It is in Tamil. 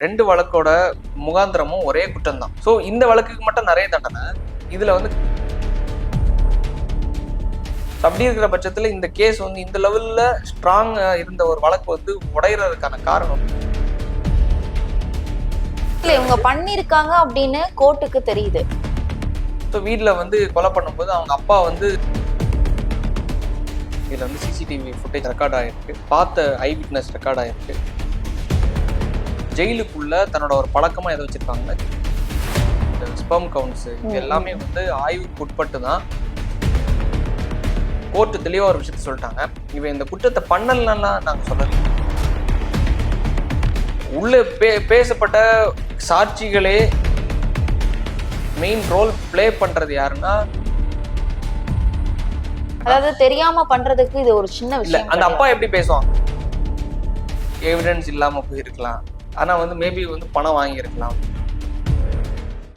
ரெண்டு வழக்கோட முகாந்திரமும் ஒரே குற்றம் தான் ஸோ இந்த வழக்குக்கு மட்டும் நிறைய தண்டனை. இதுல வந்து அப்படி இருக்கிற பட்சத்துல இந்த கேஸ் வந்து இந்த லெவல்ல ஸ்ட்ராங் இருந்த ஒரு வழக்கு வந்து உடையறதுக்கான காரணம். இல்ல இவங்க பண்ணிருக்காங்க அப்படின்னு கோர்ட்டுக்கு தெரியுது. ஸோ வீட்டில் வந்து கொலை பண்ணும்போது அவங்க அப்பா வந்து இதில் வந்து சிசிடிவி ஃபுட்டேஜ் ரெக்கார்ட் ஆகிருக்கு பார்த்த ஐ விட்னஸ் ரெக்கார்ட் ஆகிருக்கு ஜெயிலுக்குள்ள தன்னோட ஒரு பழக்கமாக எதை வச்சிருக்காங்க ஸ்பெர்ம் கவுண்ட்ஸ் இது. எல்லாமே வந்து ஆய்வுக்கு உட்பட்டு தான் கோர்ட்டு தெளிவாக ஒரு விஷயத்த சொல்லிட்டாங்க. இவன் இந்த குற்றத்தை பண்ணலன்னா நாங்கள் சொல்லலை. உள்ள பே பேசப்பட்ட சாட்சிகளே மெயின் ரோல் ப்ளே பண்றது யாருன்னா அதாவது தெரியாம பண்றதுக்கு இது ஒரு சின்ன விஷயம் அந்த. அப்பா எப்படி பேசுவான்? எவிடன்ஸ் இல்லாம போயிருக்கலாம். ஆனால் வந்து மேபி வந்து பணம் வாங்கியிருக்கலாம்.